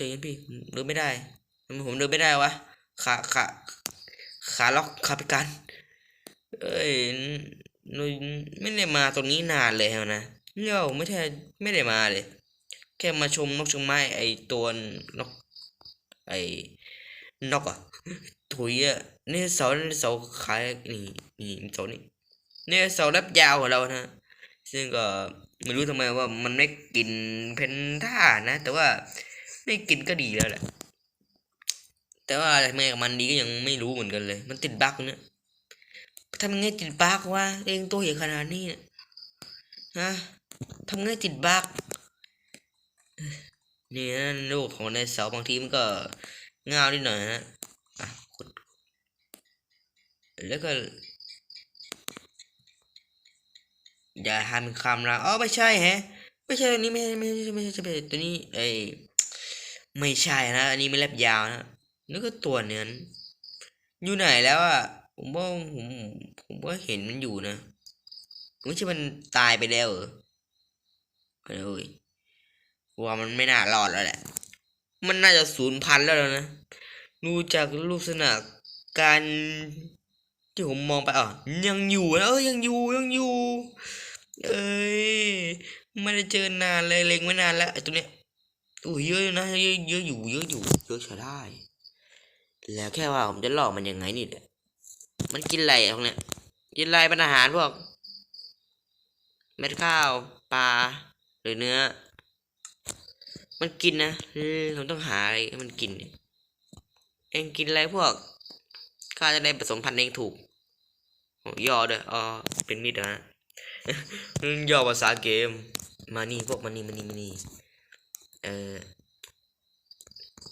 ใจเย็นพี่เดินไม่ได้ทำไมผมเดินไม่ได้วะขาขาขาล็อกขาพิการเอ้ยไม่ได้มาตรงนี้นานเลยนะเนี่ยไม่ใช่ไม่ได้มาเลย แค่มาชมนกชมไม้ไอตัวนกไอนกอะถุยอะนี่เสานี่เสาขายนี่นี่เสานี่นี่เสารับยาวของเรานะซึ่งก็ไม่รู้ทำไมว่ามันไม่กินเพนท่านะ แต่ว่า ไม่กินก็ดีแล้วแหละ แต่ว่าทำไมกับมันดีก็ยังไม่รู้เหมือนกันเลย มันติดบั๊กเนี่ยทำไงติดบั๊กวะเองตัวใหญ่ขนาดนี้เนี่ยฮะทำไงติดบั๊กนี่นะลูกของในเสาบางทีมันก็เงานิดหน่อยนะแล้วก็อย่าทำคำละอ๋อไม่ใช่แฮะ ไม่ใช่ตัวนี้ไม่ใช่ไม่ใช่ไม่ใช่ไม่ใช่ตัวนี้ไอ ไม่ใช่นะอันนี้ไม่เล็บยาวนะนึกว่าตัวเนี้ยอยู่ไหนแล้วอะผมว่าผมผมว่าเห็นมันอยู่นะไม่ใช่มันตายไปแล้วเหรอเอ้ยว่ามันไม่น่ารอดแล้วแหละ มันน่าจะสูญพันแล้วนะดูจากลักษณะการที่ผมมองไปอะยังอยู่นะเออยังอยู่ยังอยู่ เอ้ยไม่ได้เจอนานเลยเล็งไว้นานแล้วไอ้ตัวเนี้ย อุ้ยเยอะนะเยอะเยอะอยู่เยอะอยู่เยอะใช้ได้ แล้วแค่ว่าผมจะหลอกมันยังไงนี่แหละมันกินอะไรพวกเนี้ยกินอะไรเป็นอาหารพวก เม็ดข้าวปลาหรือเนื้อ มันกินนะเออผมต้องหาอะไรให้มันกินเองกินอะไรพวกข้าจะได้ผสมพันธุ์เองถูกย่อด้วยอ๋อเป็นมิตรนะย่อภาษาเกม มานี่พวกมานี่มานี่มานี่ เออ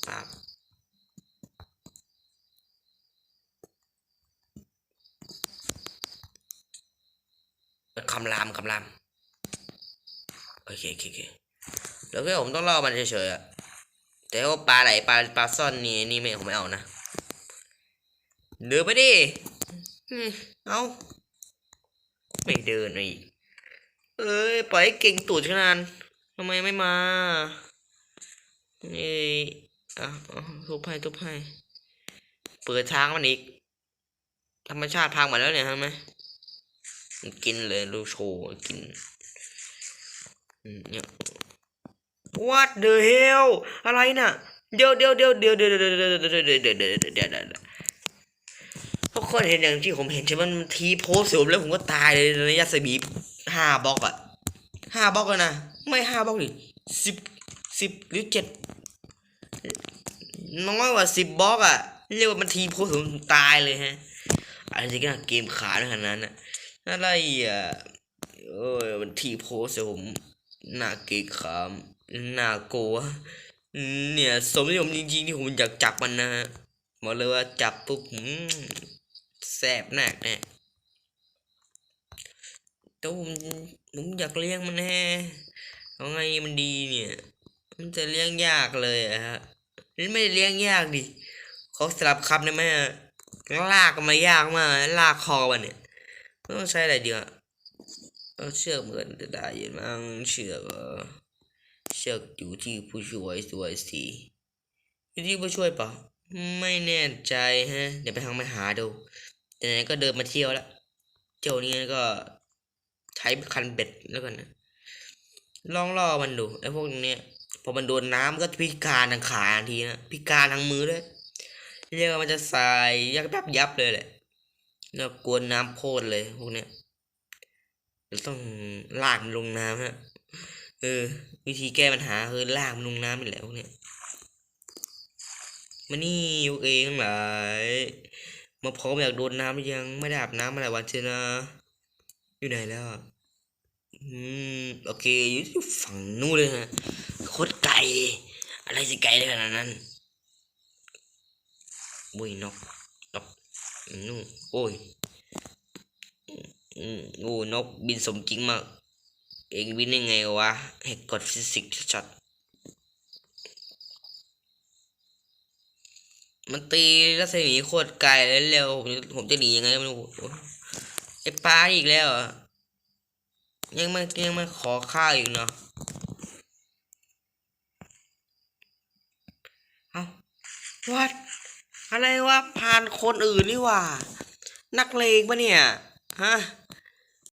ปั๊บคำรามคำรามโอเคโอเคโอเคแล้วก็ผมต้องล่อมันเฉยๆอะแต่ว่าปลาไหลปลาปลาซ่อนนี่นี่ไม่ผมไม่เอานะเดินไปดิอืมเอาไม่เดินอีกเอ้ยปล่อยให้เก่งตูดขนาดทำไมไม่มา นี่อะอะทุบให้ทุบให้ เปิดทางมันอีก ธรรมชาติพังหมดแล้วเนี่ยใช่ไหมกินเลยดูโชกินเนี่ย What the hell อะไรน่ะ เดี๋ยวเดี๋ยวเดี๋ยวเดี๋ยวเดี๋ยวเดี๋ยวเดี๋ยวเดี๋ยวเดี๋ยวเดี๋ยวเดี๋ยวเดี๋ยวเดี๋ยวพวกคนเห็นอย่างที่ผมเห็นใช่ไหมมันทีโพสผมแล้วผมก็ตายเลยในยัสบีห้าบล็อกอะห้าบล็อกเลยนะ ไม่ห้าบล็อกดิสิบสิบหรือเจ็ด น้อยกว่าสิบบล็อกอะเรียกว่ามันทีโพสผมตายเลยฮะอะไรที่กันเกมขาดขนาดนั้นอะอะไรอะโอ้ยมันทีโพสผมหน้าเกลียดขามน่ากลัวเนี่ย สมที่ผมจริงๆที่ผมอยากจับมันนะฮะบอกเลยว่าจับปุ๊บหืมแสบหนักเนี่ยแต่ผมผมอยากเลี้ยงมันแน่เอาไงมันดีเนี่ย มันจะเลี้ยงยากเลยอะฮะ นไม่ได้เลี้ยงยากดิเขาสลับคำได้ไหมอะลากมันมายากมากลากคอมันเนี่ยต้องใช้อะไรดีอะเอาเชือกเหมือนจะได้ยังมั้งเชือกเชือกอยู่ที่ผู้ช่วยสวยสีอยู่ที่ผู้ช่วยเปล่าไม่แน่ใจฮะ เดี๋ยวไปทางไปหาดูแต่ไหนก็เดินมาเที่ยวแล้วเจ้านี้ก็ใช้คันเบ็ดแล้วกันนะลองล่อมันดูไอ้พวกนี้ พอมันโดนน้ำก็พิการทางขาทันทีนะพิการทางมือด้วยเรียกว่ามันจะสายยับยับยับเลยแหละแล้วกวนน้ำโคตรเลยพวกเนี้ยเราต้องลากมันลงน้ำฮะเออ วิธีแก้ปัญหาคือลากมันลงน้ำนี่แหละพวกเนี้ยมานี่พวกเองทั้งหลายมาพร้อมอยากโดนน้ำยังไม่ได้อาบน้ำมาหลายวันเชียวนะอยู่ไหนแล้วอืมโอเคอยู่ฝั่งนู้นเลยนะ ตรไกล อะไรจะไกลได้ขนาดนั้นโอ้ยนกนกนู่นโอ้ยโอ้นกบินสมจริงมาก เองบินได้ไงวะให้กดฟิสิกส์ชัดมันตีรัศมีโคตรไกลแล้วเร็วผมผมจะหนียังไงไม่รู้ไอ้ปลาอีกแล้วยังไม่ยังไม่ขอข้าวอีกเนาะ วัดอะไรวะผ่านคนอื่นนี่ว่า นักเลงปะเนี่ย ฮะ